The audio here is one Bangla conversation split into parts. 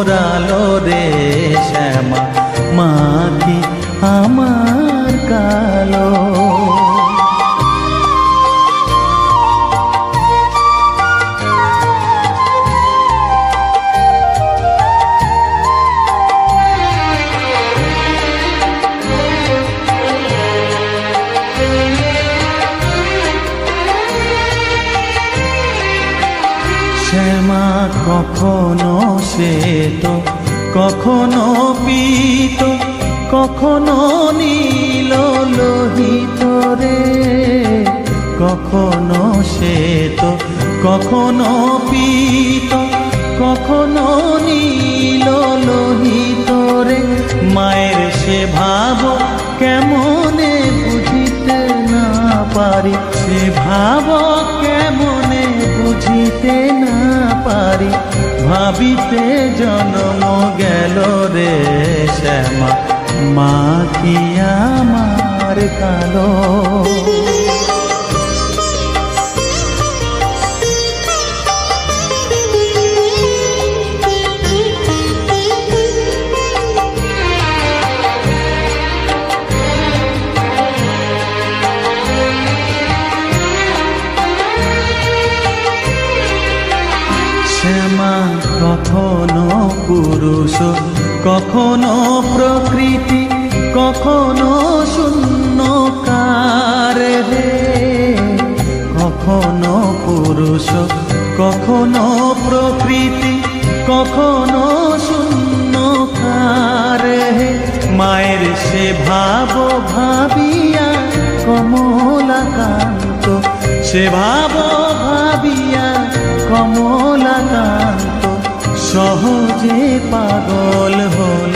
মোরালো কখনো নীল লোহিত রে? কখনো শ্বেত, কখনো পীত, কখনো নীল লোহিত রে? মায়ের সে ভাব কেমনে বুঝিতে না পারি? সে ভাব কেমনে বুঝিতে না পারি? ভাবিতে জন্ম গেল রে শ্যামা। মা কি আমার কালো শ্যামা কখনো পুরুষ কখনো প্রকৃতি। কখনো শূন্য কার হে কখনো পুরুষ, কখনো প্রকৃতি, কখনো শূন্য কার হে মায়ের সে ভাব ভাবিয়া কমলাকান্ত, সে ভাব ভাবিয়া কমলা কমলাকান্ত, সহজে পাগল হলো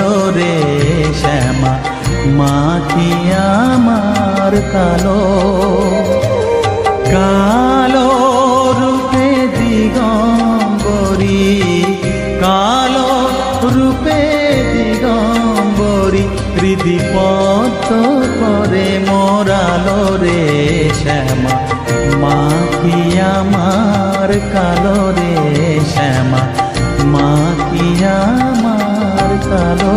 মা কি আমার কালো কালো রূপে দিগম্বরী, কালো রূপে দিগম্বরী হৃদি পদ্ম করে মোরালো রে শ্যামা মা কি আমার কালো রে শ্যামা মা কি আমার কালো।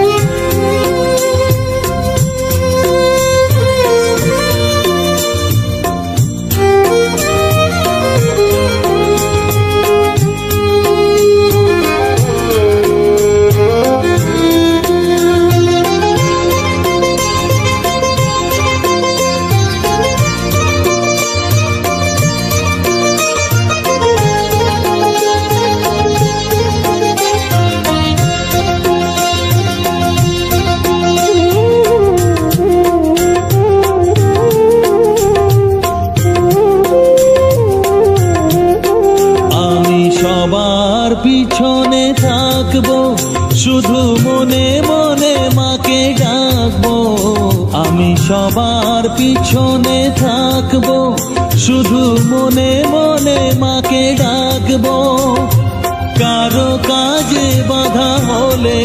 পিছনে থাকব, শুধু মনে মনে মাকে ডাকবো। আমি সবার পিছনে থাকব, শুধু মনে মনে মাকে ডাকবো। কারও কাজে বাধা হলে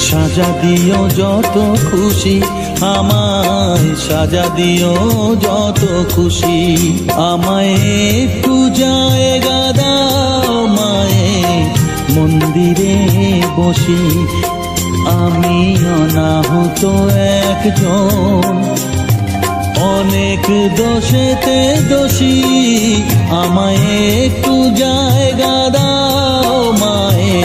সাজা দিও যত খুশি, আমায় সাজা দিও যত খুশি। আমায় একটু জায়গা দাও মায়ে মন্দিরে বসি। আমি অনাহুত একজন। অনেক দোষেতে দোষী, আমায় একটু জায়গা দাও মায়ে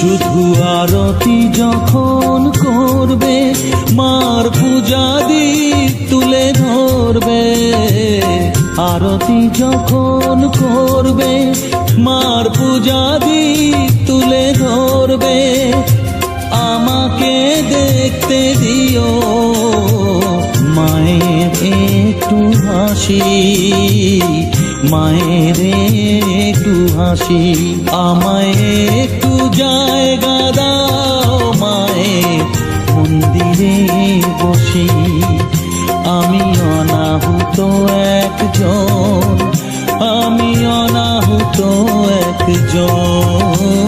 শুধু আরতি যখন করবে, মার পূজা দিক তুলে ধরবে। আরতি যখন করবে, মার পূজা দিক তুলে ধরবে। আমাকে দেখতে দিও, মায়ের একটু হাসি। মায়ের একটু হাসি, আমায় একটু জায়গা দাও, মায়ের মন্দিরে বসি। আমি অনাহুত একজন, আমি অনাহুত একজন।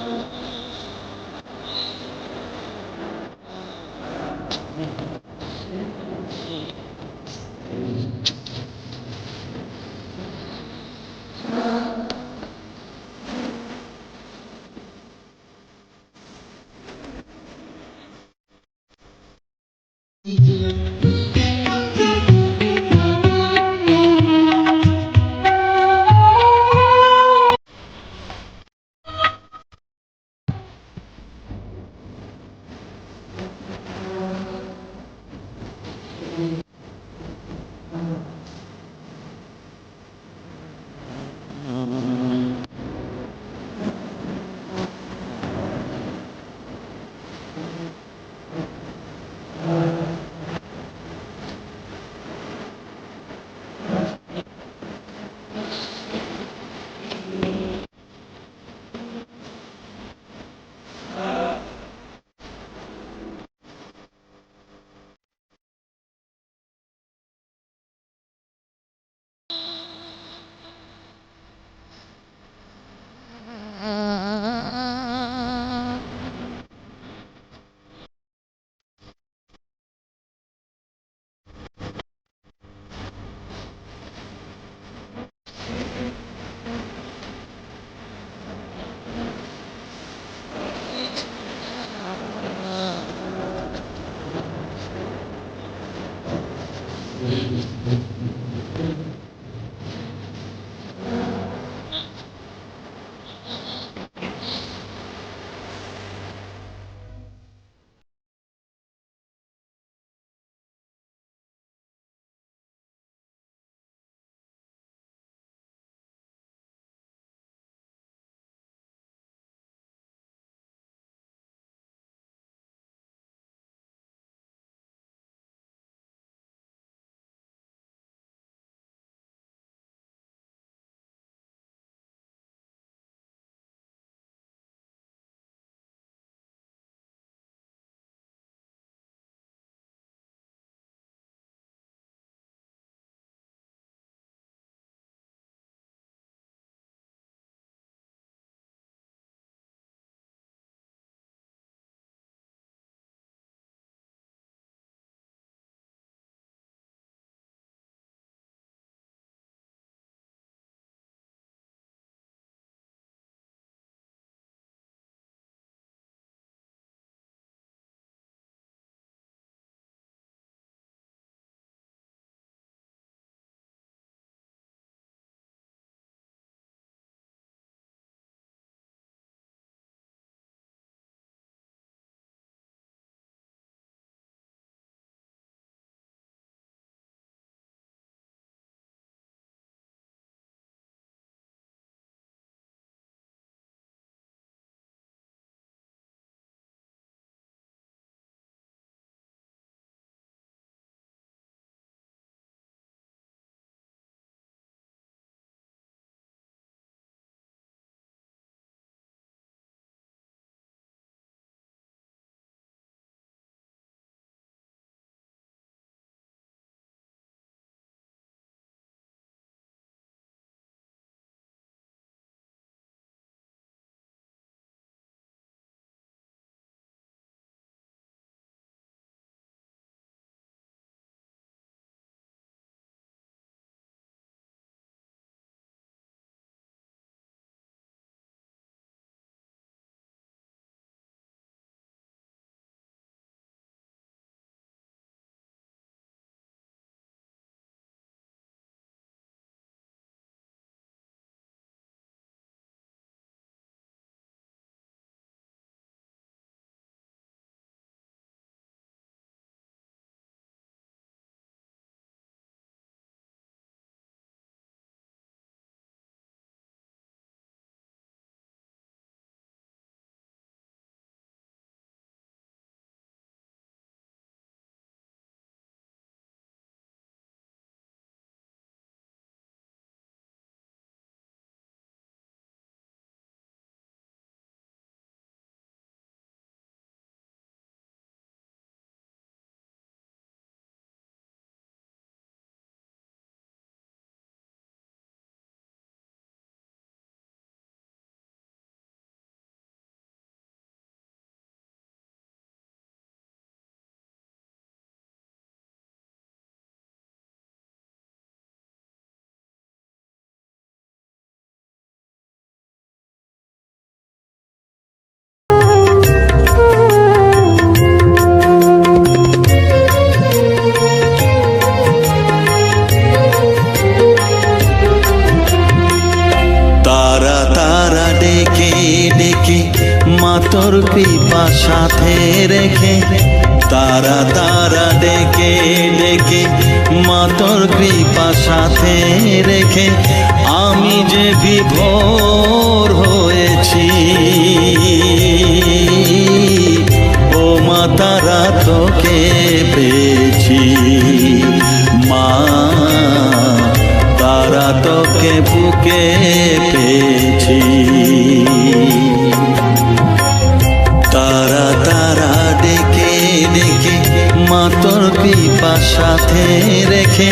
সাথে রেখে আমি যে বিভোর হয়েছি। ও মা, তারা তোকে পেয়েছি। মা, তারা তোকে বুকে পেয়েছি। তারা তারা ডেকে ডেকে মাতর কৃপা সাথে রেখে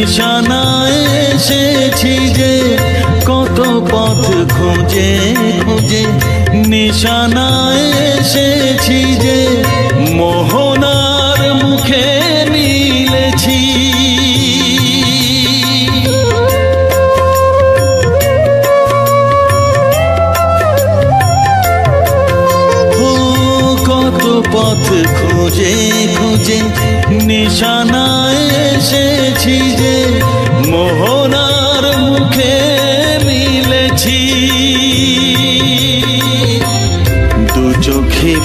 নিশানায় এসেছি যে কত পথ খুঁজে খুঁজে নিশানায়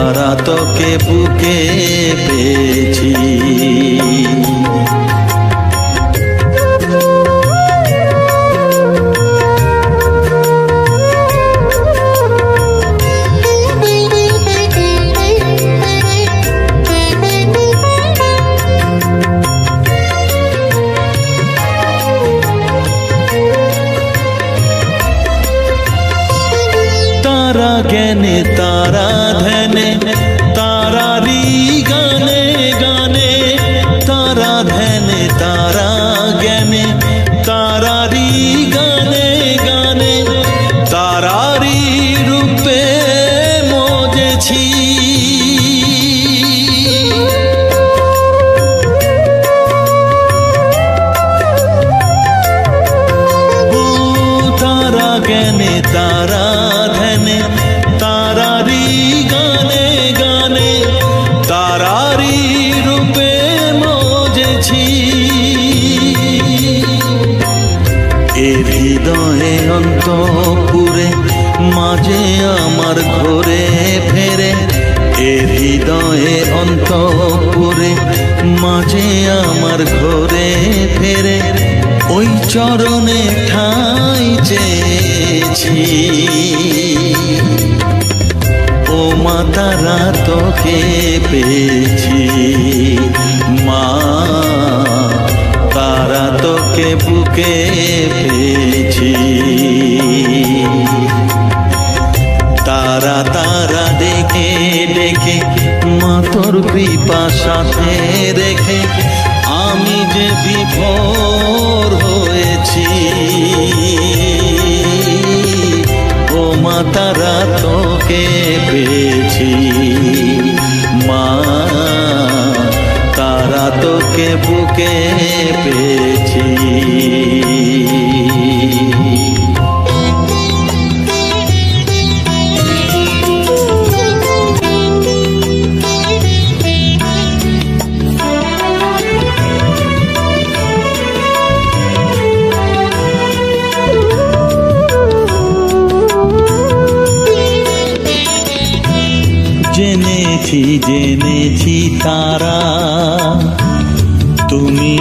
তারা তোকে বুকে পেয়েছি। তারা জ্ঞানে তারা ধ্যানে ফেরে ওই চরণে ঠাই চেয়েছি। ও মা, তারা তোকে পেয়েছি। মা, তারা তোকে বুকে পেয়েছি। তারা তারা ডেকে ডেকে মা তোর কৃপা সাথে রেখে बुके थी जेने थी तारा।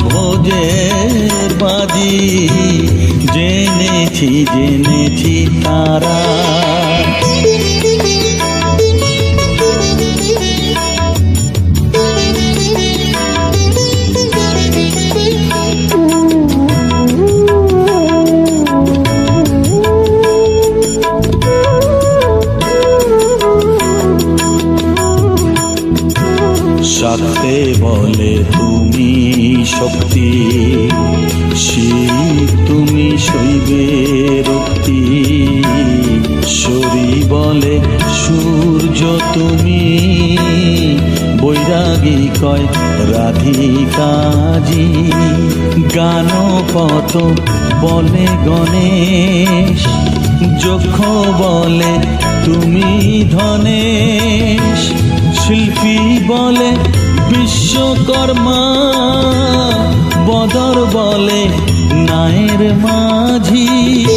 ভোজের বাজি। জেনেছি জেনেছি তারা। শক্তি। শিব তুমি শৈবে রক্তি। শরী বলে সূর্য তুমি। বৈরাগী কয় রাধিকাজি গানপত বলে গণেশ। যক্ষ বলে তুমি ধনেশ। শিল্পী বলে বিশ্বকর্মা। বদর বলে নায়ের মাঝি।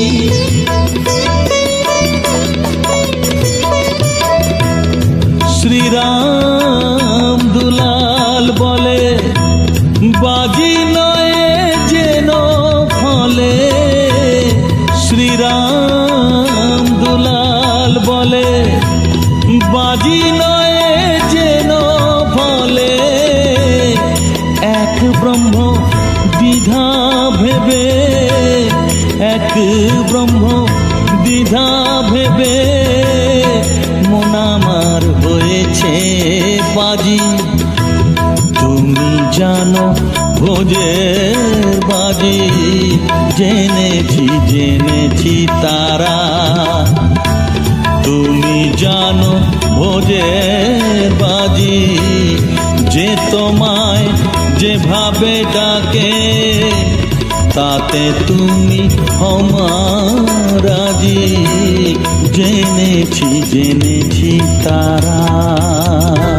জেনেছি জেনেছি তারা। তুমি জানো ভোজের বাজি, যে তোমায় যেভাবে ডাকে, তাতে তুমি হমারাজি জেনেছি জেনেছি তারা।